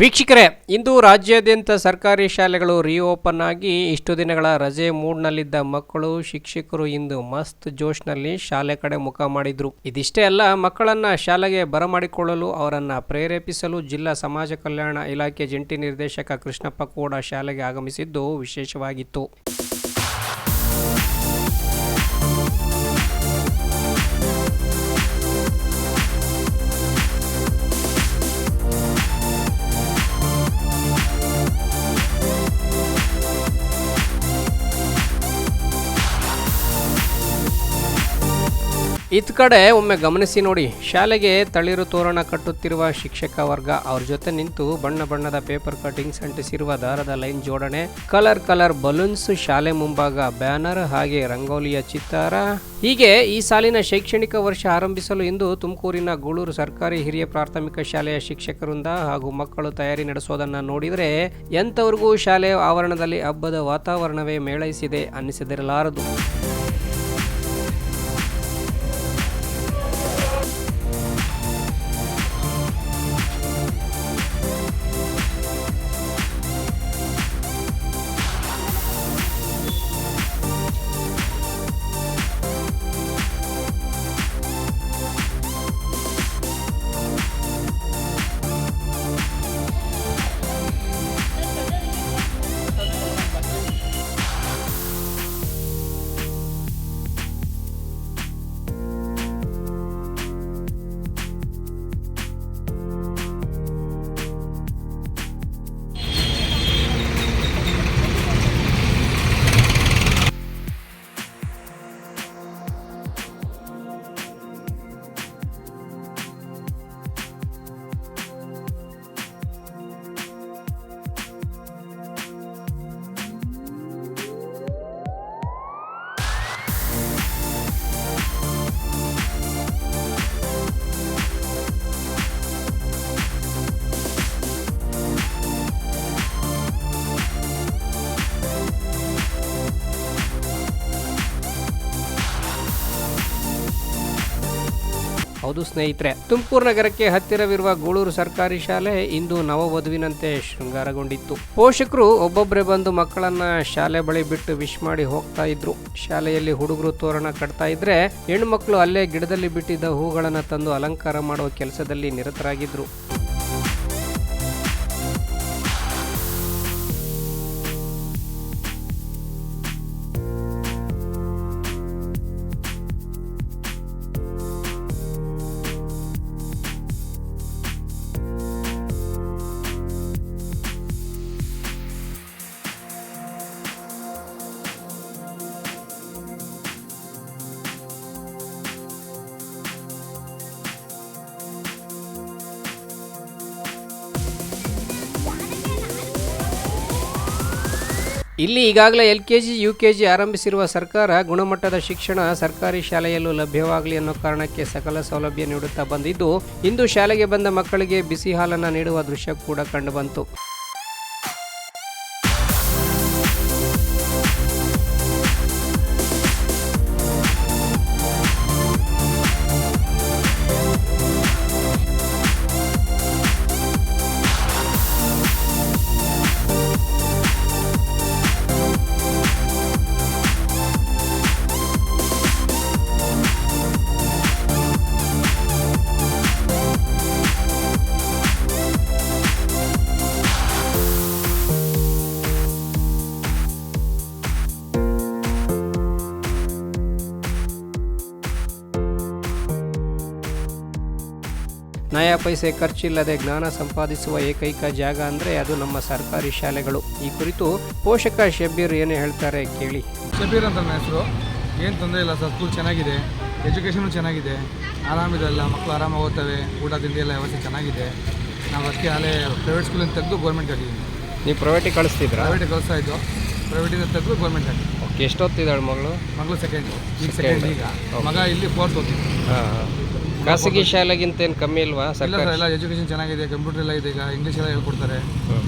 ವೀಕ್ಷಕರೇ, ಇಂದು ರಾಜ್ಯಾದ್ಯಂತ ಸರ್ಕಾರಿ ಶಾಲೆಗಳು ರಿಓಪನ್ ಆಗಿ ಇಷ್ಟು ದಿನಗಳ ರಜೆ ಮೂಡ್ನಲ್ಲಿದ್ದ ಮಕ್ಕಳು, ಶಿಕ್ಷಕರು ಇಂದು ಮಸ್ತ್ ಜೋಶ್ನಲ್ಲಿ ಶಾಲೆ ಕಡೆ ಮುಖ ಮಾಡಿದ್ರು. ಇದಿಷ್ಟೇ ಅಲ್ಲ, ಮಕ್ಕಳನ್ನ ಶಾಲೆಗೆ ಬರಮಾಡಿಕೊಳ್ಳಲು, ಅವರನ್ನ ಪ್ರೇರೇಪಿಸಲು ಜಿಲ್ಲಾ ಸಮಾಜ ಕಲ್ಯಾಣ ಇಲಾಖೆ ಜಂಟಿ ನಿರ್ದೇಶಕ ಕೃಷ್ಣಪ್ಪ ಕೂಡ ಶಾಲೆಗೆ ಆಗಮಿಸಿದ್ದು ವಿಶೇಷವಾಗಿತ್ತು. ಇತ್ ಕಡೆ ಒಮ್ಮೆ ಗಮನಿಸಿ ನೋಡಿ, ಶಾಲೆಗೆ ತಳಿರು ತೋರಣ ಕಟ್ಟುತ್ತಿರುವ ಶಿಕ್ಷಕ ವರ್ಗ ಅವ್ರ ಜೊತೆ ನಿಂತು ಬಣ್ಣ ಬಣ್ಣದ ಪೇಪರ್ ಕಟಿಂಗ್ಸ್ ಅಂಟಿಸಿರುವ ದಾರದ ಲೈನ್ ಜೋಡಣೆ, ಕಲರ್ ಕಲರ್ ಬಲೂನ್ಸ್ ಶಾಲೆ ಮುಂಭಾಗ ಬ್ಯಾನರ್ ಹಾಗೆ ರಂಗೋಲಿಯ ಚಿತ್ತಾರ. ಹೀಗೆ ಈ ಸಾಲಿನ ಶೈಕ್ಷಣಿಕ ವರ್ಷ ಆರಂಭಿಸಲು ಇಂದು ತುಮಕೂರಿನ ಗೂಳೂರು ಸರ್ಕಾರಿ ಹಿರಿಯ ಪ್ರಾಥಮಿಕ ಶಾಲೆಯ ಶಿಕ್ಷಕರಿಂದ ಹಾಗೂ ಮಕ್ಕಳು ತಯಾರಿ ನಡೆಸೋದನ್ನ ನೋಡಿದರೆ ಎಂಥವ್ರಿಗೂ ಶಾಲೆಯ ಆವರಣದಲ್ಲಿ ಹಬ್ಬದ ವಾತಾವರಣವೇ ಮೇಳೈಸಿದೆ ಅನ್ನಿಸದಿರಲಾರದು. ಹೌದು ಸ್ನೇಹಿತರೆ. ತುಮಕೂರು ನಗರಕ್ಕೆ ಹತ್ತಿರವಿರುವ ಗೂಳೂರು ಸರ್ಕಾರಿ ಶಾಲೆ ಇಂದು ನವವಧುವಿನಂತೆ ಶೃಂಗಾರಗೊಂಡಿತ್ತು. ಪೋಷಕರು ಒಬ್ಬೊಬ್ಬರೇ ಬಂದು ಮಕ್ಕಳನ್ನ ಶಾಲೆ ಬಳಿ ಬಿಟ್ಟು ವಿಶ್ ಮಾಡಿ ಹೋಗ್ತಾ ಇದ್ರು. ಶಾಲೆಯಲ್ಲಿ ಹುಡುಗರು ತೋರಣ ಕಟ್ತಾ ಇದ್ರೆ ಹೆಣ್ಣು ಮಕ್ಕಳು ಅಲ್ಲೇ ಗಿಡದಲ್ಲಿ ಬಿಟ್ಟಿದ್ದ ಹೂಗಳನ್ನು ತಂದು ಅಲಂಕಾರ ಮಾಡುವ ಕೆಲಸದಲ್ಲಿ ನಿರತರಾಗಿದ್ರು. ಇಲ್ಲಿ ಈಗಾಗಲೇ L K G U K G ಆರಂಭಿಸಿರುವ ಸರ್ಕಾರ ಗುಣಮಟ್ಟದ ಶಿಕ್ಷಣ ಸರ್ಕಾರಿ ಶಾಲೆಯಲ್ಲೂ ಲಭ್ಯವಾಗಲಿ ಅನ್ನೋ ಕಾರಣಕ್ಕೆ ಸಕಲ ಸೌಲಭ್ಯ ನೀಡುತ್ತಾ ಬಂದಿದ್ದು, ಇಂದು ಶಾಲೆಗೆ ಬಂದ ಮಕ್ಕಳಿಗೆ ಬಿಸಿ ಹಾಲನ್ನು ನೀಡುವ ದೃಶ್ಯ ಕೂಡ ಕಂಡುಬಂತು ಪೈಸೆ ಖರ್ಚಿಲ್ಲದೆ ಜ್ಞಾನ ಸಂಪಾದಿಸುವ ಏಕೈಕ ಜಾಗ ಅಂದರೆ ಅದು ನಮ್ಮ ಸರ್ಕಾರಿ ಶಾಲೆಗಳು. ಈ ಕುರಿತು ಪೋಷಕ ಶಬ್ಬೀರ್ ಏನು ಹೇಳ್ತಾರೆ ಕೇಳಿ. ಶಬೀರ್ ಅಂತ ನನ್ನ ಹೆಸರು. ಏನು ತೊಂದರೆ ಇಲ್ಲ ಸರ್ ಸ್ಕೂಲ್ ಚೆನ್ನಾಗಿದೆ ಎಜುಕೇಷನು ಚೆನ್ನಾಗಿದೆ ಆರಾಮಿದೆಲ್ಲ ಮಕ್ಕಳು ಆರಾಮ ಓದ್ತವೆ ಊಟ ತಿಂಡಿ ಎಲ್ಲ ವ್ಯವಸ್ಥೆ ಚೆನ್ನಾಗಿದೆ. ನಾವು ಅದಕ್ಕೆ ಅಲ್ಲೇ ಪ್ರೈವೇಟ್ ಸ್ಕೂಲಿಂದ ತೆಗೆದು ಗೌರ್ಮೆಂಟ್ ಹಾಕಿದ್ದೀನಿ ನೀವು ಪ್ರೈವೇಟಿಗೆ ಕಳಿಸ್ತಿದ್ರಾ? ಪ್ರೈವೇಟಿಗೆ ಕಳಿಸ್ತಾ ಇದ್ದು. ಪ್ರೈವೇಟಿಂದ ತೆಗೆದು ಗೌರ್ಮೆಂಟ್ ಹಾಕಿ ಓಕೆ ಎಷ್ಟೊತ್ತಿದ್ದಾಳೆ ಮಗಳು? ಮಗಳು ಸೆಕೆಂಡ್ ಈಗ ಸೆಕೆಂಡ್ ಈಗ. ಮಗ ಇಲ್ಲಿ ಫೋರ್ತ್ ಓದ್ತಿದ್ದೆ ಹಾಂ. ಖಾಸಗಿ ಶಾಲೆಗಿಂತ ಏನು ಕಮ್ಮಿ ಇಲ್ವಾ ಇಲ್ಲ ಸರ್ಕಾರಿ? ಸರ್ ಎಲ್ಲ ಎಜುಕೇಷನ್ ಚೆನ್ನಾಗಿದೆ ಕಂಪ್ಯೂಟರ್ ಎಲ್ಲ ಇದೆ ಈಗ ಇಂಗ್ಲೀಷ್ ಎಲ್ಲ ಹೇಳ್ಕೊಡ್ತಾರೆ.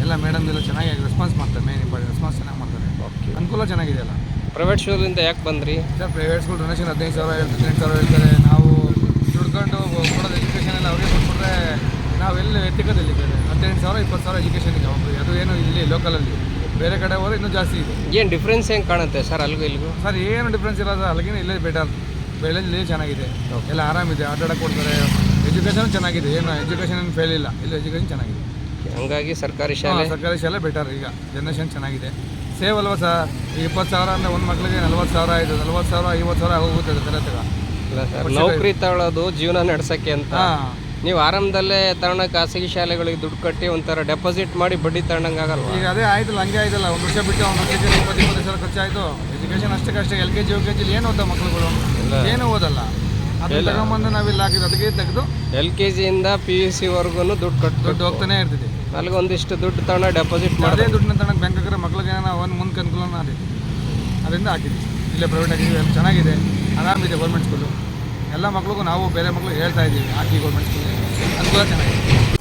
ಎಲ್ಲ ಮೇಡಮ್ ಎಲ್ಲ ಚೆನ್ನಾಗಿ ರೆಸ್ಪಾನ್ಸ್ ಮಾಡ್ತಾರೆ ಮೇನ್ ಇಂಪಾರ್ಟೆಂಟ್ ರೆಸ್ಪಾನ್ಸ್ ಚೆನ್ನಾಗಿ ಮಾಡ್ತಾರೆ. ಓಕೆ ಅನುಕೂಲ ಚೆನ್ನಾಗಿದೆ ಅಲ್ಲ ಪ್ರೈವೇಟ್ ಸ್ಕೂಲಿಂದ ಯಾಕೆ ಬಂದ್ರಿ? ಸರ್ ಪ್ರೈವೇಟ್ ಸ್ಕೂಲ್ ಡೊನೇಷನ್ ಹದಿನೈದು ಸಾವಿರ ಹದಿನೆಂಟು ಸಾವಿರ ಹೇಳ್ತಾರೆ. ನಾವು ದುಡ್ಕೊಂಡು ಕೊಡೋದು ಎಜುಕೇಷನ್ ಎಲ್ಲ ಅವ್ರಿಗೆ ಕೊಟ್ಬಿಟ್ರೆ ನಾವೆಲ್ಲಿ ಎತ್ತಿಕದಲ್ಲಿ ಬೇರೆ ಹದಿನೆಂಟು ಸಾವಿರ ಇಪ್ಪತ್ತು ಸಾವಿರ ಇದೆ ಒಬ್ಬರಿಗೆ ಅದು ಏನು ಇಲ್ಲಿ ಲೋಕಲಲ್ಲಿ ಬೇರೆ ಕಡೆ ಹೋದ್ರೆ ಇನ್ನೂ ಜಾಸ್ತಿ ಇದೆ. ಏನು ಡಿಫ್ರೆನ್ಸ್ ಹೆಂಗೆ ಕಾಣುತ್ತೆ ಸರ್ ಅಲ್ಲಿಗೂ ಇಲ್ಲಿಗೂ ಸರ್ ಏನು ಡಿಫ್ರೆನ್ಸ್ ಇರೋದು ಅಲ್ಲಿಗಿನ ಇಲ್ಲೇ ಬೆಟರ್ ಬೆಳೆಲ್ಲಿ ಚೆನ್ನಾಗಿದೆ. ಎಲ್ಲ ಆರಾಮಿದೆ ಆಟಾಡಕ್ಕೆ ಕೊಡ್ತಾರೆ. ಎಜುಕೇಷನ್ ಚೆನ್ನಾಗಿದೆ. ಏನು ಎಜುಕೇಷನ್ ಏನು ಫೇಲ್ ಇಲ್ಲ. ಇಲ್ಲಿ ಎಜುಕೇಷನ್ ಚೆನ್ನಾಗಿದೆ. ಹಂಗಾಗಿ ಸರ್ಕಾರಿ ಶಾಲೆ. ಸರ್ಕಾರಿ ಶಾಲೆ ಬೆಟರ್ ಈಗ. ಜನ್ರೇಷನ್ ಚೆನ್ನಾಗಿದೆ. ಸೇವ್ ಅಲ್ವಾ ಸರ್ ಈಗ ಇಪ್ಪತ್ತು ಸಾವಿರ ಅಂದರೆ ಒಂದು ಮಕ್ಕಳಿಗೆ ನಲ್ವತ್ತು ಸಾವಿರ ಆಯಿತು. ನಲ್ವತ್ತು ಸಾವಿರ ಐವತ್ತು ಸಾವಿರ ಹೋಗುತ್ತೆ ಇಲ್ಲ ಸರ್ ನೌಕರಿ ತಗೊಳ್ಳೋದು ಜೀವನ ನಡೆಸೋಕ್ಕೆ ಅಂತ. ನೀವು ಆರಂಭದಲ್ಲೇ ತಗೊಂಡ ಖಾಸಗಿ ಶಾಲೆಗಳಿಗೆ ದುಡ್ಡು ಕಟ್ಟಿ ಒಂಥರ ಡೆಪಾಸಿಟ್ ಮಾಡಿ ಬಡ್ಡಿ ತಗೊಂಡಂಗೆ ಆಗಲ್ವಾ? ಈಗ ಅದೇ ಆಯ್ತಲ್ಲ ಹಂಗೆ ಆಯ್ತಲ್ಲ. ಒಂದು ವರ್ಷ ಬಿಟ್ಟು ಒಂದು ವರ್ಷಕ್ಕೆ ಇಪ್ಪತ್ತು ಇಪ್ಪತ್ತು ಸಾವಿರ ಖರ್ಚಾಯಿತು. Education ಅಷ್ಟಕ್ಕಷ್ಟೇ L K G U K ಜಿಲಿ ಏನು ಓದ್ತಾವ ಮಕ್ಳುಗಳು? ಏನು ಓದಲ್ಲ. ಅದನ್ನ ತಗೊಂಬಂದು ನಾವಿಲ್ಲಿ ಹಾಕಿದ್ರೆ ಅದಕ್ಕೆ ತೆಗೆದು ಎಲ್ ಕೆ ಜಿಯಿಂದ ಪಿ ಯು ಸಿ ವರ್ಗೂ ದುಡ್ಡು ಕಟ್ಟು ದುಡ್ಡು ಹೋಗ್ತಾನೆ ಇರ್ತಿದೆ ಅಲ್ಲಿಗೆ ಒಂದಿಷ್ಟು ದುಡ್ಡು ತಗೊಂಡು ಡೆಪಾಸಿಟ್ ಮಾಡಿ ಅದೇ ದುಡ್ಡನ್ನ ತಗೊಂಡು ಬ್ಯಾಂಕ್ ಹಾಕಿದ್ರೆ ಮಕ್ಳಿಗೆ ಏನೋ ಒಂದು ಮುಂದೆ ಅನುಕೂಲನ ಅದೇ ಅದರಿಂದ ಹಾಕಿದ್ವಿ. ಇಲ್ಲೇ ಪ್ರೈವೇಟ್ ಅಲ್ಲಿ ಚೆನ್ನಾಗಿದೆ. ಆರಾಮಿದೆ ಗೌರ್ಮೆಂಟ್ ಸ್ಕೂಲು ಎಲ್ಲ ಮಕ್ಳಿಗೂ ನಾವು ಬೇರೆ ಮಕ್ಳಿಗೆ ಹೇಳ್ತಾ ಇದ್ದೀವಿ. ಹಾಕಿ ಗೌರ್ಮೆಂಟ್ ಸ್ಕೂಲ್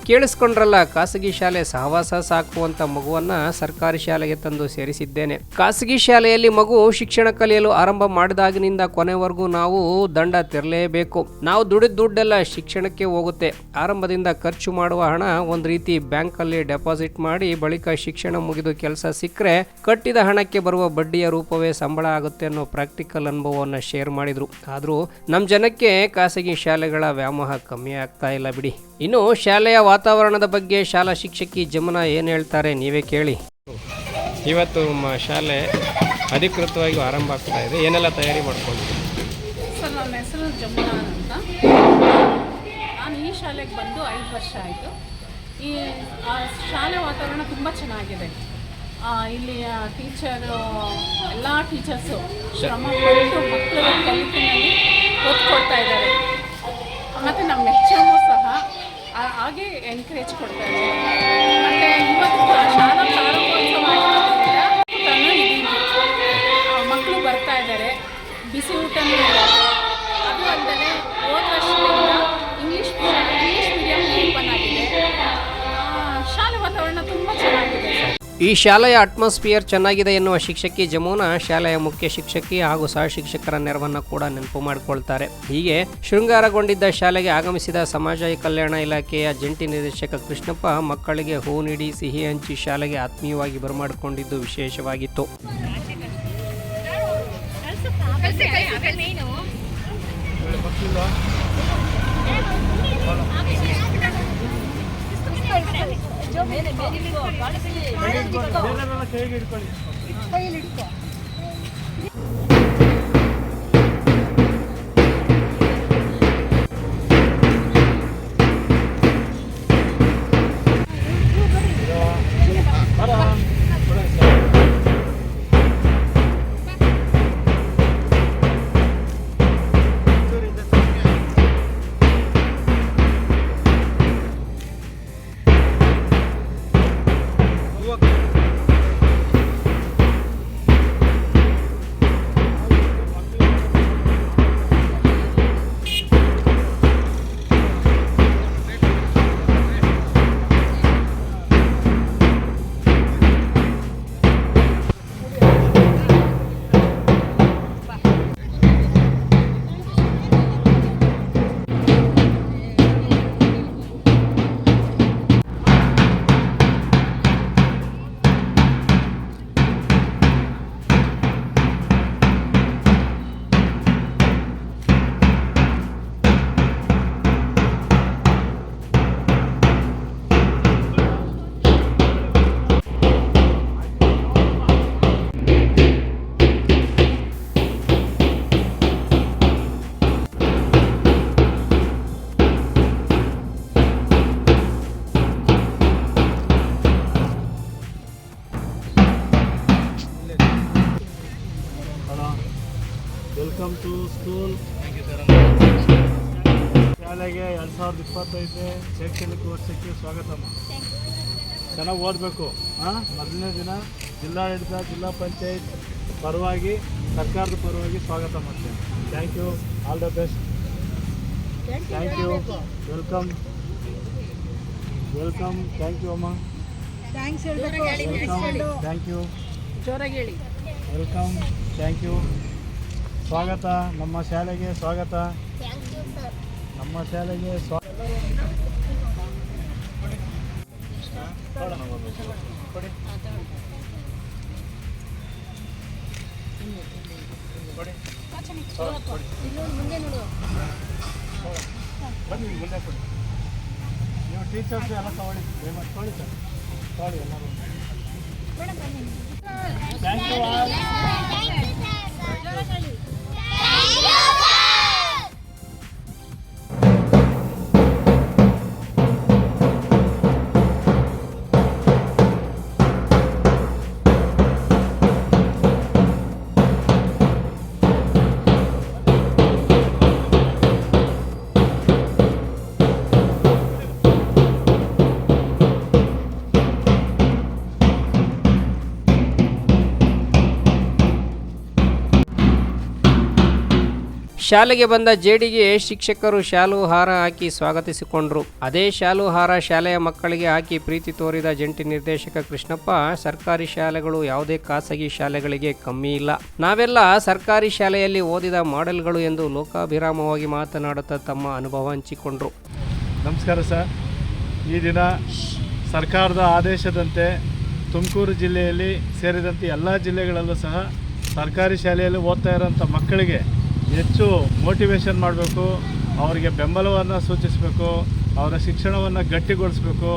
ಕೇಳಿಸ್ಕೊಂಡ್ರಲ್ಲ, ಖಾಸಗಿ ಶಾಲೆ ಸಹವಾಸ ಸಾಕುವಂತ ಮಗುವನ್ನ ಸರ್ಕಾರಿ ಶಾಲೆಗೆ ತಂದು ಸೇರಿಸಿದ್ದೇನೆ. ಖಾಸಗಿ ಶಾಲೆಯಲ್ಲಿ ಮಗು ಶಿಕ್ಷಣ ಕಲಿಯಲು ಆರಂಭ ಮಾಡಿದಾಗಿನಿಂದ ಕೊನೆವರೆಗೂ ನಾವು ದಂಡ ತೆರಲೇಬೇಕು. ನಾವು ದುಡಿದ ದುಡ್ಡೆಲ್ಲ ಶಿಕ್ಷಣಕ್ಕೆ ಹೋಗುತ್ತೆ. ಆರಂಭದಿಂದ ಖರ್ಚು ಮಾಡುವ ಹಣ ಒಂದ್ ರೀತಿ ಬ್ಯಾಂಕ್ ಅಲ್ಲಿ ಡೆಪಾಸಿಟ್ ಮಾಡಿ ಬಳಿಕ ಶಿಕ್ಷಣ ಮುಗಿದು ಕೆಲಸ ಸಿಕ್ಕರೆ ಕಟ್ಟಿದ ಹಣಕ್ಕೆ ಬರುವ ಬಡ್ಡಿಯ ರೂಪವೇ ಸಂಬಳ ಆಗುತ್ತೆ ಅನ್ನೋ ಪ್ರಾಕ್ಟಿಕಲ್ ಅನುಭವವನ್ನು ಶೇರ್ ಮಾಡಿದ್ರು. ಆದರೂ ನಮ್ಮ ಜನಕ್ಕೆ ಖಾಸಗಿ ಶಾಲೆಗಳ ವ್ಯಾಮೋಹ ಕಮ್ಮಿ ಆಗ್ತಾ ಇಲ್ಲ ಬಿಡಿ. ಇನ್ನು ಶಾಲೆಯ ವಾತಾವರಣದ ಬಗ್ಗೆ ಶಾಲಾ ಶಿಕ್ಷಕಿ ಜಮುನಾ ಏನು ಹೇಳ್ತಾರೆ ನೀವೇ ಕೇಳಿ. ಇವತ್ತು ನಮ್ಮ ಶಾಲೆ ಅಧಿಕೃತವಾಗಿ ಆರಂಭ ಆಗ್ತಾ ಇದೆ. ಏನೆಲ್ಲ ತಯಾರಿ ಮಾಡ್ಕೊಂಡಿದ್ದೀವಿ ಸರ್ ನನ್ನ ಹೆಸರು ಜಮುನಾ ಅಂತ. ನಾನು ಈ ಶಾಲೆಗೆ ಬಂದು ಐದು ವರ್ಷ ಆಯಿತು. ಈ ಆ, ಶಾಲೆ ವಾತಾವರಣ ತುಂಬ ಚೆನ್ನಾಗಿದೆ. ಆ, ಇಲ್ಲಿಯ ಟೀಚರು ಎಲ್ಲ ಟೀಚರ್ಸು ಶ್ರಮ ಪಟ್ಟು ಮಕ್ಕಳ ಕಲಿತಿನಲ್ಲಿ ಒತ್ತು ಕೊಡ್ತಾ ಇದ್ದಾರೆ. ಮತ್ತು ನಮ್ಮ ಹೆಚ್ಚು ಹಾಗೆ ಎನ್ಕರೇಜ್ ಕೊಡ್ತಾ ಈ ಶಾಲೆಯ ಅಟ್ಮಾಸ್ಫಿಯರ್ ಚೆನ್ನಾಗಿದೆ ಎನ್ನುವ ಶಿಕ್ಷಕಿ ಜಮುನಾ ಶಾಲೆಯ ಮುಖ್ಯ ಶಿಕ್ಷಕಿ ಹಾಗೂ ಸಹ ಶಿಕ್ಷಕರ ನೆರವನ್ನು ಕೂಡ ನೆನಪು ಮಾಡಿಕೊಳ್ತಾರೆ. ಹೀಗೆ ಶೃಂಗಾರಗೊಂಡಿದ್ದ ಶಾಲೆಗೆ ಆಗಮಿಸಿದ ಸಮಾಜ ಕಲ್ಯಾಣ ಇಲಾಖೆಯ ಜಂಟಿ ನಿರ್ದೇಶಕ ಕೃಷ್ಣಪ್ಪ ಮಕ್ಕಳಿಗೆ ಹೂ ನೀಡಿ ಸಿಹಿ ಹಂಚಿ ಶಾಲೆಗೆ ಆತ್ಮೀಯವಾಗಿ ಬರಮಾಡಿಕೊಂಡಿದ್ದು ವಿಶೇಷವಾಗಿತ್ತು. ವೆಲ್ಕಮ್ ಸ್ಕೂಲ್ ಶಾಲೆಗೆ ಎರಡು ಸಾವಿರದ ಇಪ್ಪತ್ತೈದು ಶೈಕ್ಷಣಿಕ ವರ್ಷಕ್ಕೆ ಸ್ವಾಗತಮ್ಮ ಚೆನ್ನಾಗಿ ಓದಬೇಕು ಹಾಂ ಮೊದಲನೇ ದಿನ ಜಿಲ್ಲಾಡಳಿತ ಜಿಲ್ಲಾ ಪಂಚಾಯತ್ ಪರವಾಗಿ ಸರ್ಕಾರದ ಪರವಾಗಿ ಸ್ವಾಗತ ಮಾಡ್ತೇನೆ thank you all the best thank you welcome welcome thank you ಅಮ್ಮ ವೆಲ್ಕಮ್ ಥ್ಯಾಂಕ್ ಯು ಜೋರಾಗಿ ಹೇಳಿ. ವೆಲ್ಕಮ್ ಥ್ಯಾಂಕ್ ಯು ಸ್ವಾಗತ, ನಮ್ಮ ಶಾಲೆಗೆ ಸ್ವಾಗತ. ನಮ್ಮ ಶಾಲೆಗೆ ಸ್ವಾಗತ ಬನ್ನಿ ನೀವು ಟೀಚರ್ಸ್ ಎಲ್ಲ ತಗೊಳ್ಳಿ. ದಯಮಾಡಿ ತಗೊಳ್ಳಿ ಸರ್. ಎಲ್ಲರೂ. You Thank you. ಶಾಲೆಗೆ ಬಂದ ಜೇಡಿಗೆ ಶಿಕ್ಷಕರು ಶಾಲು ಹಾರ ಹಾಕಿ ಸ್ವಾಗತಿಸಿಕೊಂಡರು. ಅದೇ ಶಾಲು ಹಾರ ಶಾಲೆಯ ಮಕ್ಕಳಿಗೆ ಹಾಕಿ ಪ್ರೀತಿ ತೋರಿದ ಜಂಟಿ ನಿರ್ದೇಶಕ ಕೃಷ್ಣಪ್ಪ, ಸರ್ಕಾರಿ ಶಾಲೆಗಳು ಯಾವುದೇ ಖಾಸಗಿ ಶಾಲೆಗಳಿಗೆ ಕಮ್ಮಿ ಇಲ್ಲ. ನಾವೆಲ್ಲ ಸರ್ಕಾರಿ ಶಾಲೆಯಲ್ಲಿ ಓದಿದ ಮಾಡೆಲ್ಗಳು ಎಂದು ಲೋಕಾಭಿರಾಮವಾಗಿ ಮಾತನಾಡುತ್ತಾ ತಮ್ಮ ಅನುಭವ ಹಂಚಿಕೊಂಡರು. ನಮಸ್ಕಾರ ಸರ್. ಈ ದಿನ ಸರ್ಕಾರದ ಆದೇಶದಂತೆ ತುಮಕೂರು ಜಿಲ್ಲೆಯಲ್ಲಿ ಸೇರಿದಂತೆ ಎಲ್ಲ ಜಿಲ್ಲೆಗಳಲ್ಲೂ ಸಹ ಸರ್ಕಾರಿ ಶಾಲೆಯಲ್ಲಿ ಓದ್ತಾ ಇರೋಂಥ ಮಕ್ಕಳಿಗೆ ಹೆಚ್ಚು ಮೋಟಿವೇಶನ್ ಮಾಡಬೇಕು, ಅವರಿಗೆ ಬೆಂಬಲವನ್ನು ಸೂಚಿಸಬೇಕು, ಅವರ ಶಿಕ್ಷಣವನ್ನು ಗಟ್ಟಿಗೊಳಿಸಬೇಕು,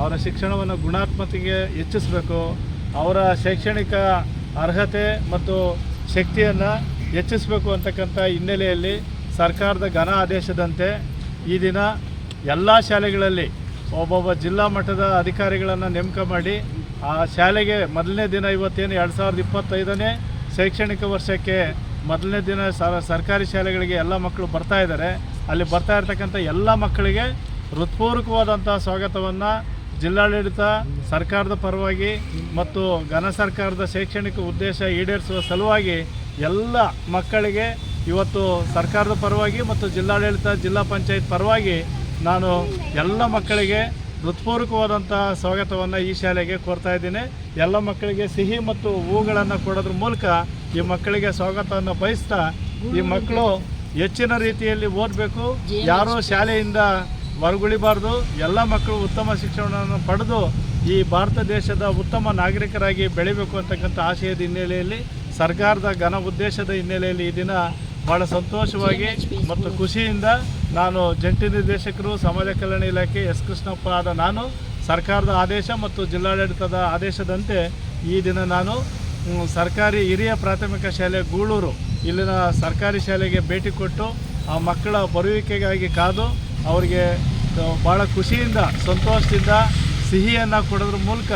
ಅವರ ಶಿಕ್ಷಣವನ್ನು ಗುಣಾತ್ಮತೆಗೆ ಹೆಚ್ಚಿಸಬೇಕು, ಅವರ ಶೈಕ್ಷಣಿಕ ಅರ್ಹತೆ ಮತ್ತು ಶಕ್ತಿಯನ್ನು ಹೆಚ್ಚಿಸಬೇಕು ಅಂತಕ್ಕಂಥ ಹಿನ್ನೆಲೆಯಲ್ಲಿ ಸರ್ಕಾರದ ಘನ ಆದೇಶದಂತೆ ಈ ದಿನ ಎಲ್ಲ ಶಾಲೆಗಳಲ್ಲಿ ಒಬ್ಬೊಬ್ಬ ಜಿಲ್ಲಾ ಮಟ್ಟದ ಅಧಿಕಾರಿಗಳನ್ನು ನೇಮಕ ಮಾಡಿ, ಆ ಶಾಲೆಗೆ ಮೊದಲನೇ ದಿನ ಇವತ್ತೇನು ಎರಡು ಸಾವಿರದ ಇಪ್ಪತ್ತೈದನೇ ಶೈಕ್ಷಣಿಕ ವರ್ಷಕ್ಕೆ ಮೊದಲನೇ ದಿನ ಸರ್ ಸರ್ಕಾರಿ ಶಾಲೆಗಳಿಗೆ ಎಲ್ಲ ಮಕ್ಕಳು ಬರ್ತಾ ಇದ್ದಾರೆ. ಅಲ್ಲಿ ಬರ್ತಾ ಇರ್ತಕ್ಕಂಥ ಎಲ್ಲ ಮಕ್ಕಳಿಗೆ ಹೃತ್ಪೂರ್ವಕವಾದಂಥ ಸ್ವಾಗತವನ್ನು ಜಿಲ್ಲಾಡಳಿತ, ಸರ್ಕಾರದ ಪರವಾಗಿ ಮತ್ತು ಘನ ಸರ್ಕಾರದ ಶೈಕ್ಷಣಿಕ ಉದ್ದೇಶ ಈಡೇರಿಸುವ ಸಲುವಾಗಿ ಎಲ್ಲ ಮಕ್ಕಳಿಗೆ ಇವತ್ತು ಸರ್ಕಾರದ ಪರವಾಗಿ ಮತ್ತು ಜಿಲ್ಲಾಡಳಿತ, ಜಿಲ್ಲಾ ಪಂಚಾಯತ್ ಪರವಾಗಿ ನಾನು ಎಲ್ಲ ಮಕ್ಕಳಿಗೆ ಹೃತ್ಪೂರ್ವಕವಾದಂಥ ಸ್ವಾಗತವನ್ನು ಈ ಶಾಲೆಗೆ ಕೋರ್ತಾ ಇದ್ದೀನಿ. ಎಲ್ಲ ಮಕ್ಕಳಿಗೆ ಸಿಹಿ ಮತ್ತು ಹೂಗಳನ್ನು ಕೊಡೋದ್ರ ಮೂಲಕ ಈ ಮಕ್ಕಳಿಗೆ ಸ್ವಾಗತವನ್ನು ಬಯಸ್ತಾ ಈ ಮಕ್ಕಳು ಹೆಚ್ಚಿನ ರೀತಿಯಲ್ಲಿ ಓದಬೇಕು. ಯಾರೂ ಶಾಲೆಯಿಂದ ಹೊರಗುಳಿಬಾರ್ದು ಎಲ್ಲ ಮಕ್ಕಳು ಉತ್ತಮ ಶಿಕ್ಷಣವನ್ನು ಪಡೆದು ಈ ಭಾರತ ದೇಶದ ಉತ್ತಮ ನಾಗರಿಕರಾಗಿ ಬೆಳಿಬೇಕು ಅಂತಕ್ಕಂಥ ಆಶಯದ ಹಿನ್ನೆಲೆಯಲ್ಲಿ ಸರ್ಕಾರದ ಘನ ಉದ್ದೇಶದ ಹಿನ್ನೆಲೆಯಲ್ಲಿ ಈ ದಿನ ಭಾಳ ಸಂತೋಷವಾಗಿ ಮತ್ತು ಖುಷಿಯಿಂದ ನಾನು ಜಂಟಿ ನಿರ್ದೇಶಕರು, ಸಮಾಜ ಕಲ್ಯಾಣ ಇಲಾಖೆ ಎಸ್ ಕೃಷ್ಣಪ್ಪ ಆದ ನಾನು, ಸರ್ಕಾರದ ಆದೇಶ ಮತ್ತು ಜಿಲ್ಲಾಡಳಿತದ ಆದೇಶದಂತೆ ಈ ದಿನ ನಾನು ಸರ್ಕಾರಿ ಹಿರಿಯ ಪ್ರಾಥಮಿಕ ಶಾಲೆ ಗೂಳೂರು, ಇಲ್ಲಿನ ಸರ್ಕಾರಿ ಶಾಲೆಗೆ ಭೇಟಿ ಕೊಟ್ಟು, ಆ ಮಕ್ಕಳ ಬರುವಿಕೆಗಾಗಿ ಕಾದು, ಅವರಿಗೆ ಭಾಳ ಖುಷಿಯಿಂದ, ಸಂತೋಷದಿಂದ ಸಿಹಿಯನ್ನು ಕೊಡೋದ್ರ ಮೂಲಕ,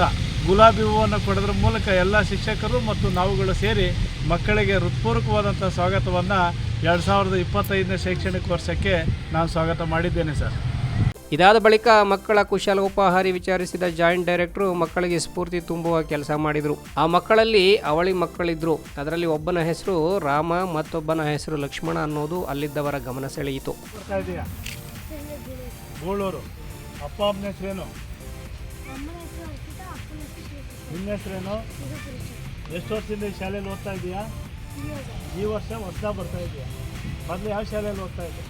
ಗುಲಾಬಿ ಹೂವನ್ನು ಕೊಡೋದ್ರ ಮೂಲಕ ಎಲ್ಲ ಶಿಕ್ಷಕರು ಮತ್ತು ನಾವುಗಳು ಸೇರಿ ಮಕ್ಕಳಿಗೆ ಹೃತ್ಪೂರ್ವಕವಾದಂಥ ಸ್ವಾಗತವನ್ನು ಎರಡು ಸಾವಿರದ ಇಪ್ಪತ್ತೈದನೇ ಶೈಕ್ಷಣಿಕ ವರ್ಷಕ್ಕೆ ನಾನು ಸ್ವಾಗತ ಮಾಡಿದ್ದೇನೆ ಸರ್. ಇದಾದ ಬಳಿಕ ಮಕ್ಕಳ ಕುಶಲ ಉಪಹಾರಿ ವಿಚಾರಿಸಿದ ಜಾಯಿಂಟ್ ಡೈರೆಕ್ಟರು ಮಕ್ಕಳಿಗೆ ಸ್ಫೂರ್ತಿ ತುಂಬುವ ಕೆಲಸ ಮಾಡಿದರು. ಆ ಮಕ್ಕಳಲ್ಲಿ ಅವಳಿ ಮಕ್ಕಳಿದ್ರು. ಅದರಲ್ಲಿ ಒಬ್ಬನ ಹೆಸರು ರಾಮ ಮತ್ತೊಬ್ಬನ ಹೆಸರು ಲಕ್ಷ್ಮಣ ಅನ್ನೋದು ಅಲ್ಲಿದ್ದವರ ಗಮನ ಸೆಳೆಯಿತು. ಅಪ್ಪ ಅಮ್ಮನ ಹೆಸರೇನು? ನಿಮ್ಮ ಹೆಸರೇನು? ಎಷ್ಟು ವರ್ಷದಿಂದ ಈ ಶಾಲೆಯಲ್ಲಿ ಓದ್ತಾ ಇದೆಯಾ? ಈ ವರ್ಷ ಹೊಸದಾಗ ಬರ್ತಾ ಇದೆಯಾ? ಮೊದಲು ಯಾವ ಶಾಲೆಯಲ್ಲಿ ಓದ್ತಾ ಇದ್ದೆ?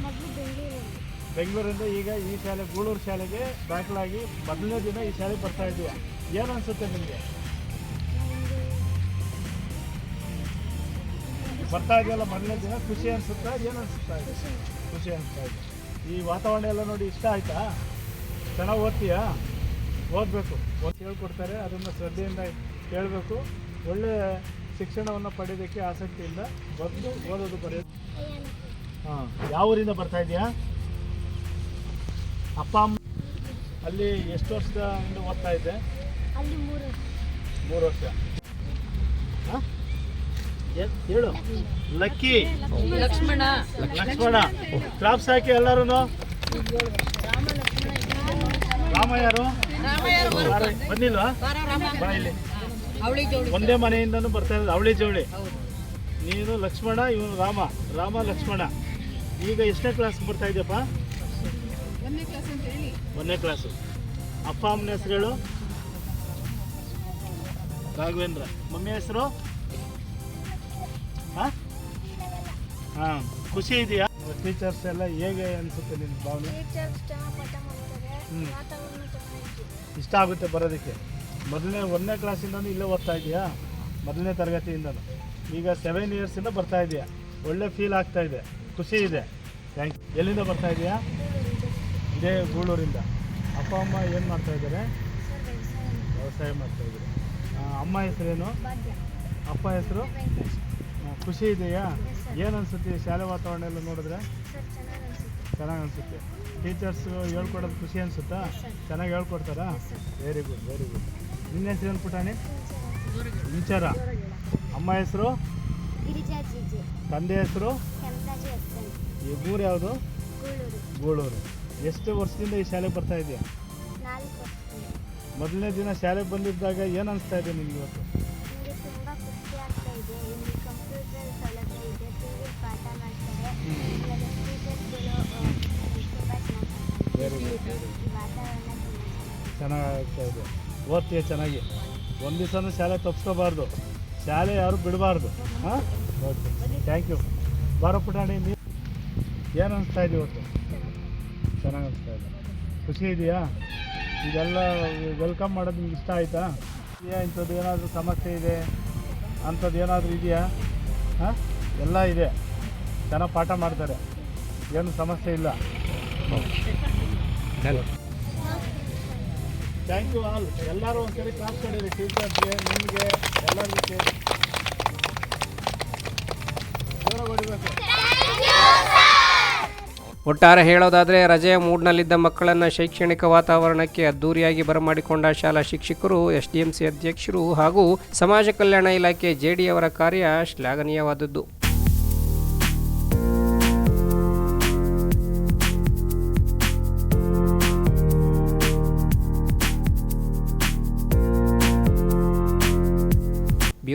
ಬೆಂಗಳೂರಿಂದ ಈಗ ಈ ಶಾಲೆ ಗೂಳೂರು ಶಾಲೆಗೆ ದಾಖಲಾಗಿ ಮೊದಲನೇ ದಿನ ಈ ಶಾಲೆಗೆ ಬರ್ತಾ ಇದೆಯಾ? ಏನು ಅನಿಸುತ್ತೆ ನಿಮಗೆ? ಬರ್ತಾ ಇದೆಯಲ್ಲ ಮೊದಲನೇ ದಿನ? ಖುಷಿ ಅನಿಸುತ್ತಾ? ಏನು ಅನಿಸುತ್ತಾ ಇದೆ? ಖುಷಿ. ಅನಿಸ್ತಾ ಇದೆ. ಈ ವಾತಾವರಣ ಎಲ್ಲ ನೋಡಿ ಇಷ್ಟ ಆಯ್ತಾ? ಚೆನ್ನಾಗಿ ಓದ್ತೀಯಾ? ಓದಬೇಕು. ಓದಿ ಹೇಳ್ಕೊಡ್ತಾರೆ ಅದನ್ನು ಶ್ರದ್ಧೆಯಿಂದ ಕೇಳಬೇಕು. ಒಳ್ಳೆ ಶಿಕ್ಷಣವನ್ನು ಪಡೆಯೋದಕ್ಕೆ ಆಸಕ್ತಿಯಿಂದ ಬಂದು ಓದೋದು ಬರೆಯೋದು. ಹಾಂ ಯಾವ ಊರಿಂದ ಬರ್ತಾ ಇದೆಯಾ ಅಪ್ಪ ಅಮ್ಮ ಅಲ್ಲಿ ಎಷ್ಟು ವರ್ಷದಿಂದ ಓದ್ತಾ ಇದ್ದೆ? ಅಲ್ಲಿ ಮೂರು ವರ್ಷ. ಹಾಂ? ಹೇಳು. ಲಕ್ಕಿ. ಲಕ್ಷ್ಮಣ. ಲಕ್ಷ್ಮಣ. ಕ್ರಾಪ್ಸ್ ಹಾಕಿ ಎಲ್ಲರೂ ರಾಮ ಯಾರು? ಬಂದಿಲ್ವಾ? ಬಾ ಇಲ್ಲಿ. ಒಂದೇ ಮನೆಯಿಂದನೂ ಬರ್ತಾ ಇರೋದು ಅವಳಿ ಜವಳಿ ನೀನು ಲಕ್ಷ್ಮಣ ಇವನು ರಾಮ. ರಾಮ ಲಕ್ಷ್ಮಣ. ಈಗ ಎಷ್ಟನೇ ಕ್ಲಾಸ್ ಬರ್ತಾ ಇದೆಯಪ್ಪ? ಒಂದನೇ ಕ್ಲಾಸು ಅಪ್ಪ ಅಮ್ಮನ ಹೆಸರು ಹೇಳು ರಾಘವೇಂದ್ರ. ಮಮ್ಮಿ ಹೆಸರು? ಹಾಂ? ಹಾಂ ಖುಷಿ ಇದೆಯಾ? ಟೀಚರ್ಸ್ ಎಲ್ಲ ಹೇಗೆ ಅನಿಸುತ್ತೆ ನಿನ್ನ ಭಾವನೆ. ಇಷ್ಟ ಆಗುತ್ತೆ ಬರೋದಕ್ಕೆ? ಮೊದಲನೇ ಒಂದನೇ ಕ್ಲಾಸಿಂದನೂ ಇಲ್ಲೇ ಓದ್ತಾ ಇದೆಯಾ ಮೊದಲನೇ ತರಗತಿಯಿಂದನೂ. ಈಗ ಸೆವೆನ್ ಇಯರ್ಸಿಂದ ಬರ್ತಾ ಇದೆಯಾ? ಒಳ್ಳೆ ಫೀಲ್ ಆಗ್ತಾ ಇದೆ. ಖುಷಿ ಇದೆ. ಥ್ಯಾಂಕ್ ಎಲ್ಲಿಂದ ಬರ್ತಾ ಇದೆಯಾ? ಇದೇ ಗೂಳೂರಿಂದ. ಅಪ್ಪ ಅಮ್ಮ ಏನು ಮಾಡ್ತಾ ಇದ್ದಾರೆ? ವ್ಯವಸಾಯ ಮಾಡ್ತಾ ಇದ್ದಾರೆ. ಅಮ್ಮ ಹೆಸರೇನು? ಅಪ್ಪ ಹೆಸರು? ಖುಷಿ ಇದೆಯಾ? ಏನು ಅನಿಸುತ್ತೆ ಶಾಲೆ ವಾತಾವರಣ ಎಲ್ಲ ನೋಡಿದ್ರೆ? ಚೆನ್ನಾಗಿ ಅನಿಸುತ್ತೆ. ಟೀಚರ್ಸು ಹೇಳ್ಕೊಡೋದು ಖುಷಿ ಅನಿಸುತ್ತಾ? ಚೆನ್ನಾಗಿ ಹೇಳ್ಕೊಡ್ತಾರಾ? ವೆರಿ ಗುಡ್ ವೆರಿ ಗುಡ್ ನಿನ್ನ ಹೆಸರು ಏನು ಪುಟಾಣಿ? ವಿಚಾರ. ಅಮ್ಮ ಹೆಸರು? ತಂದೆ ಹೆಸರು? ಈ ಊರು ಯಾವುದು? ಗೂಳೂರು. ಎಷ್ಟು ವರ್ಷದಿಂದ ಈ ಶಾಲೆಗೆ ಬರ್ತಾ ಇದೆಯಾ? ಮೊದಲನೇ ದಿನ ಶಾಲೆಗೆ ಬಂದಿದ್ದಾಗ ಏನು ಅನಿಸ್ತಾ ಇದೆ ನಿಮ್ಗೆ ಇವತ್ತು? ಚೆನ್ನಾಗಿ ತುಂಬ ಖುಷಿ ಆಗ್ತಾ ಇದೆ. ಓದ್ತೀಯ ಚೆನ್ನಾಗಿ? ಒಂದು ದಿವಸನೂ ಶಾಲೆ ತಪ್ಪಿಸ್ಕೋಬಾರ್ದು ಶಾಲೆ ಯಾರು ಬಿಡಬಾರ್ದು. ಹಾಂ? ಓಕೆ ಥ್ಯಾಂಕ್ ಯು ಬಾರೋ ಪುಟಾಣಿ, ನೀವು ಏನು ಅನಿಸ್ತಾ ಇದೆ ಇವತ್ತು? ಚೆನ್ನಾಗಿ ಅನಿಸ್ತಾ ಇದೆ. ಖುಷಿ ಇದೆಯಾ? ಇದೆಲ್ಲ ವೆಲ್ಕಮ್ ಮಾಡೋದು ನಿಮ್ಗೆ ಇಷ್ಟ ಆಯಿತಾ? ಇದೆಯಾ? ಇಂಥದ್ದು ಏನಾದರೂ ಸಮಸ್ಯೆ ಇದೆ? ಅಂಥದ್ದು ಏನಾದರೂ ಇದೆಯಾ? ಹಾಂ? ಎಲ್ಲ ಇದೆ. ಚೆನ್ನಾಗಿ ಪಾಠ ಮಾಡ್ತಾರೆ. ಏನು ಸಮಸ್ಯೆ ಇಲ್ಲ. Thank you all. ಎಲ್ಲರೂ ಒಂದ್ಸರಿ ಕ್ಲಾಸ್ ಕೊಡಿರಿ ಟೀಚರ್ಸ್ಗೆ ನಿಮಗೆ ಎಲ್ಲರಿಗೂ. ಒಟ್ಟಾರೆ ಹೇಳೋದಾದರೆ ರಜೆಯ ಮೂಡ್ನಲ್ಲಿದ್ದ ಮಕ್ಕಳನ್ನು ಶೈಕ್ಷಣಿಕ ವಾತಾವರಣಕ್ಕೆ ಅದ್ದೂರಿಯಾಗಿ ಬರಮಾಡಿಕೊಂಡ ಶಾಲಾ ಶಿಕ್ಷಕರು ಎಸ್ ಡಿ ಎಂ ಸಿ ಅಧ್ಯಕ್ಷರು ಹಾಗೂ ಸಮಾಜ ಕಲ್ಯಾಣ ಇಲಾಖೆ ಜೆಡಿಯವರ ಕಾರ್ಯ ಶ್ಲಾಘನೀಯವಾದದ್ದು.